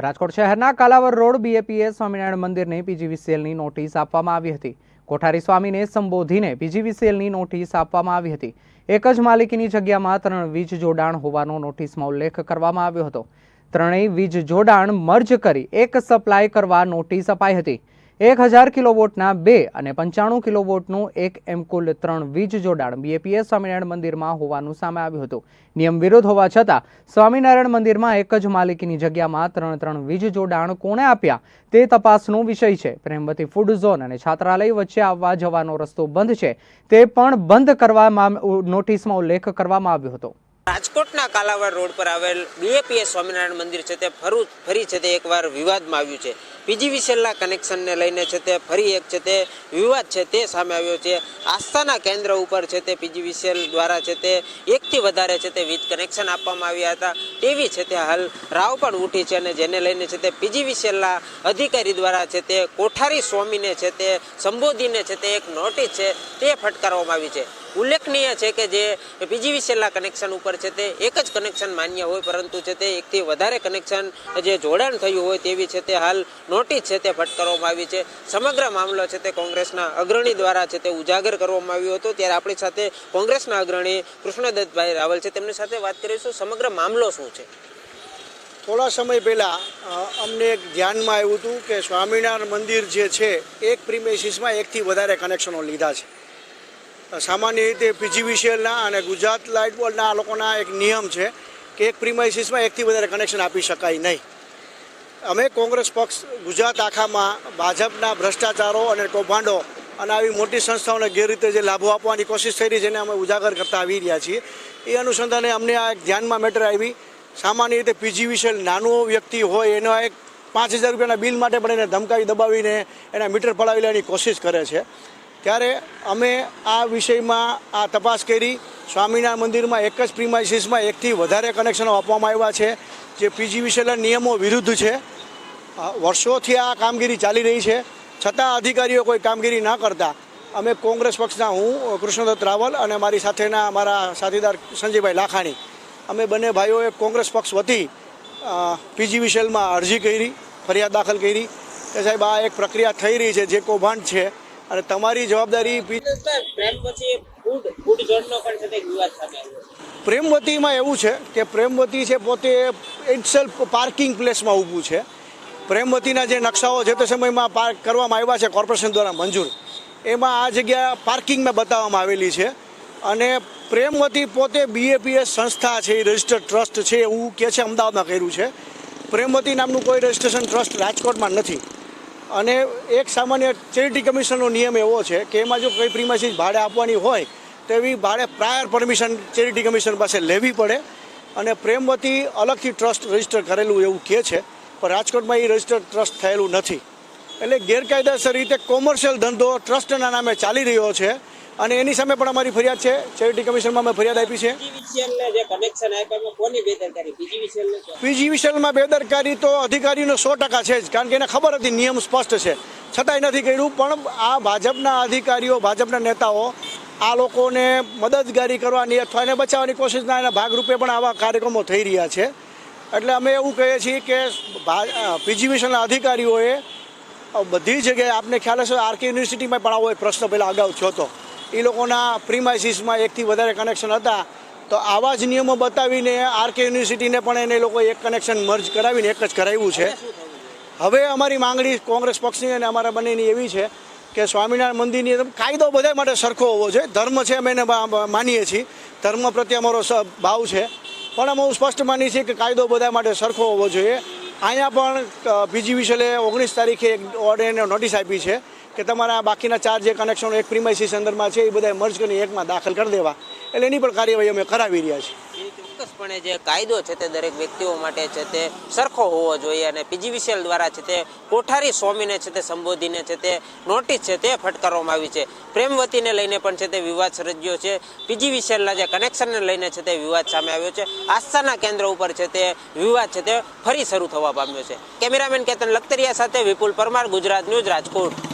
રાજકોટ શહેરના કાલાવર રોડ બીએપીએ સ્વામિનારાયણ મંદિરને પીજીવીસીએલની નોટિસ આપવામાં આવી હતી. કોઠારી સ્વામીને સંબોધીને પીજીવીસીએલની નોટિસ આપવામાં આવી હતી. એક જ માલિકીની જગ્યામાં ત્રણ વીજ જોડાણ હોવાનો નોટિસમાં ઉલ્લેખ કરવામાં આવ્યો હતો. ત્રણેય વીજ જોડાણ મર્જ કરી એક સપ્લાય કરવા નોટિસ અપાઈ હતી. એક હજાર કિલોવોટના બે અને પંચાણું કિલોવોટનું એક એમ કુલ ત્રણ વીજ જોડાણ બીએપીએસ સ્વામિનારાયણ મંદિરમાં હોવાનું સામે આવ્યું હતું. નિયમ વિરુદ્ધ હોવા છતાં સ્વામિનારાયણ મંદિરમાં એક જ માલિકીની જગ્યામાં ત્રણ ત્રણ વીજ જોડાણ કોણે આપ્યા તે તપાસનો વિષય છે. પ્રેમવતી ફૂડ ઝોન અને છાત્રાલય વચ્ચે આવવા જવાનો રસ્તો બંધ છે તે પણ બંધ કરવામાં નોટિસમાં ઉલ્લેખ કરવામાં આવ્યો હતો. રાજકોટના કાલાવાડ રોડ પર આવેલ બીએપીએસ સ્વામિનારાયણ મંદિર છે તે ફરું ફરી છે તે એકવાર વિવાદમાં આવ્યું છે. પીજીવીસીએલના કનેક્શનને લઈને છે તે ફરી એક છે તે વિવાદ છે તે સામે આવ્યો છે આસ્થાના કેન્દ્ર ઉપર છે તે પીજીવીસીએલ દ્વારા છે તે એકથી વધારે છે તે વીજ કનેક્શન આપવામાં આવ્યા હતા તેવી છે તે હાલ રાવ પણ ઉઠી છે અને જેને લઈને છે તે પીજીવીસીએલના અધિકારી દ્વારા છે તે કોઠારી સ્વામીને છે તે સંબોધીને છે તે એક નોટિસ છે તે ફટકારવામાં આવી છે ઉલ્લેખનીય છે કે જે પીજીવીસીએલના કનેક્શન ઉપર છે તે એક જ કનેક્શન માન્ય હોય, પરંતુ છે તે એકથી વધારે કનેક્શન જે જોડાણ થયું હોય તેવી છે તે હાલ નોટિસ છે તે ફટકારવામાં આવી છે. સમગ્ર મામલો છે તે કોંગ્રેસના અગ્રણી દ્વારા છે તે ઉજાગર કરવામાં આવ્યો હતો. ત્યારે આપણી સાથે કોંગ્રેસના અગ્રણી કૃષ્ણદત્તભાઈ રાવલ છે. તેમની સાથે વાત કરીશું સમગ્ર મામલો શું છે? થોડા સમય પહેલાં અમને એક ધ્યાનમાં આવ્યું હતું કે સ્વામિનારાયણ મંદિર જે છે, એક પ્રિમેસિસમાં એકથી વધારે કનેક્શનો લીધા છે. સામાન્ય રીતે પીજીવીસીએલના અને ગુજરાત લાઇટ બોર્ડના આ લોકોના એક નિયમ છે કે એક પ્રિમાઇસીસમાં એકથી વધારે કનેક્શન આપી શકાય નહીં. અમે કોંગ્રેસ પક્ષ, ગુજરાત આખામાં ભાજપના ભ્રષ્ટાચારો અને કૌભાંડો અને આવી મોટી સંસ્થાઓને ગેરરીતે જે લાભો આપવાની કોશિશ થઈ રહી છે એને અમે ઉજાગર કરતા આવી રહ્યા છીએ. એ અનુસંધાને અમને આ એક ધ્યાનમાં મેટર આવી. સામાન્ય રીતે પીજીવીસીએલ નાનો વ્યક્તિ હોય એનો એક પાંચ હજાર રૂપિયાના બિલ માટે પણ એને ધમકાવી દબાવીને એના મીટર પડાવી લેવાની કોશિશ કરે છે. ત્યારે અમે આ વિષયમાં આ તપાસ કરી. સ્વામિનારાયણ મંદિરમાં એક જ પ્રિમાઇસીસમાં એકથી વધારે કનેક્શનો આપવામાં આવ્યા છે, જે પીજી વિશેના નિયમો વિરુદ્ધ છે. વર્ષોથી આ કામગીરી ચાલી રહી છે. છતાં અધિકારીઓ કોઈ કામગીરી ન કરતા. અમે કોંગ્રેસ પક્ષના હું, કૃષ્ણદત્ત રાવલ અને મારી સાથેના મારા સાથીદાર સંજયભાઈ લાખાણી. અમે બંને ભાઈઓએ કોંગ્રેસ પક્ષ વતી પીજી વિશેલમાં અરજી કરી, ફરિયાદ દાખલ કરી. કે સાહેબ, આ એક પ્રક્રિયા થઈ રહી છે, જે કૌભાંડ છે. અને તમારી જવાબદારી પ્રેમવતીમાં એવું છે કે પ્રેમવતી છે પોતે ઇટસેલ્ફ પાર્કિંગ પ્લેસમાં ઊભું છે. પ્રેમવતીના જે નકશાઓ જે તે સમયમાં પાર્ક કરવામાં આવ્યા છે કોર્પોરેશન દ્વારા મંજૂર એમાં આ જગ્યા પાર્કિંગમાં બતાવવામાં આવેલી છે. અને પ્રેમવતી પોતે બીએપીએસ સંસ્થા છે એ રજિસ્ટર્ડ ટ્રસ્ટ છે એવું કે છે અમદાવાદમાં કર્યું છે. પ્રેમવતી નામનું કોઈ રજિસ્ટ્રેશન ટ્રસ્ટ રાજકોટમાં નથી. અને એક સામાન્ય ચેરિટી કમિશનનો નિયમ એવો છે કે એમાં જો કોઈ પ્રીમાઇસીસ ભાડે આપવાની હોય, તો એવી ભાડે પ્રાયર પરમિશન ચેરિટી કમિશન પાસે લેવી પડે. અને પ્રેમવતી અલગથી ટ્રસ્ટ રજિસ્ટર કરેલું એવું કહે છે, પણ રાજકોટમાં એ રજિસ્ટર ટ્રસ્ટ થયેલું નથી. એટલે ગેરકાયદેસર રીતે કોમર્શિયલ ધંધો ટ્રસ્ટના નામે ચાલી રહ્યો છે. અને એની સામે પણ અમારી ફરિયાદ છે. ચેરિટી કમિશનમાં અમે ફરિયાદ આપી છે. પીજીવીસીએલમાં બેદરકારી? તો અધિકારીનો સો ટકા છે જ કારણ કે એને ખબર હતી નિયમ સ્પષ્ટ છે. છતાંય નથી કર્યું પણ આ ભાજપના અધિકારીઓ ભાજપના નેતાઓ આ લોકોને મદદગારી કરવાની અથવા એને બચાવવાની કોશિશના એના ભાગરૂપે પણ આવા કાર્યક્રમો થઈ રહ્યા છે. એટલે અમે એવું કહીએ છીએ કે પીજીવીસીએલના અધિકારીઓએ બધી જગ્યાએ આપને ખ્યાલ હશે આરકે યુનિવર્સિટીમાં પણ આવો એક પ્રશ્ન પહેલાં અગાઉ થયો હતો. એ લોકોના પ્રિમાઇસીસમાં એકથી વધારે કનેક્શન હતા. તો આવા જ નિયમો બતાવીને આરકે યુનિવર્સિટીને પણ એને લોકો એક કનેક્શન મર્જ કરાવીને એક જ કરાવ્યું છે. હવે અમારી માંગણી કોંગ્રેસ પક્ષની અને અમારા બંનેની એવી છે કે સ્વામિનારાયણ મંદિરની કાયદો બધા માટે સરખો હોવો જોઈએ. ધર્મ છે અમે એને માનીએ છીએ. ધર્મ પ્રત્યે અમારો ભાવ છે. પણ અમે હું સ્પષ્ટ માની છીએ કે કાયદો બધા માટે સરખો હોવો જોઈએ. અહીંયા પણ પીજીવીસીએલે ઓગણીસ તારીખે એક ઓર્ડરને નોટિસ આપી છે. કે તમારા બાકીના ચાર જે કનેક્શનો એક પ્રિમાઇસીસ અંદરમાં છે એ બધા મર્જ કરીને એકમાં દાખલ કરી દેવા એટલે એની પણ કાર્યવાહી અમે કરાવી રહ્યા છીએ ચોક્કસપણે જે કાયદો છે તે દરેક વ્યક્તિઓ માટે છે તે સરખો હોવો જોઈએ અને પીજીવીસીએલ દ્વારા છે તે કોઠારી સ્વામીને છે તે સંબોધીને છે તે નોટિસ છે તે ફટકારવામાં આવી છે પ્રેમવતીને લઈને પણ છે તે વિવાદ સર્જ્યો છે પીજીવીસીએલના જે કનેક્શનને લઈને છે તે વિવાદ સામે આવ્યો છે આસ્થાના કેન્દ્ર ઉપર છે તે વિવાદ છે તે ફરી શરૂ થવા પામ્યો છે કેમેરામેન કેતન લખતરિયા સાથે વિપુલ પરમાર ગુજરાત ન્યૂઝ રાજકોટ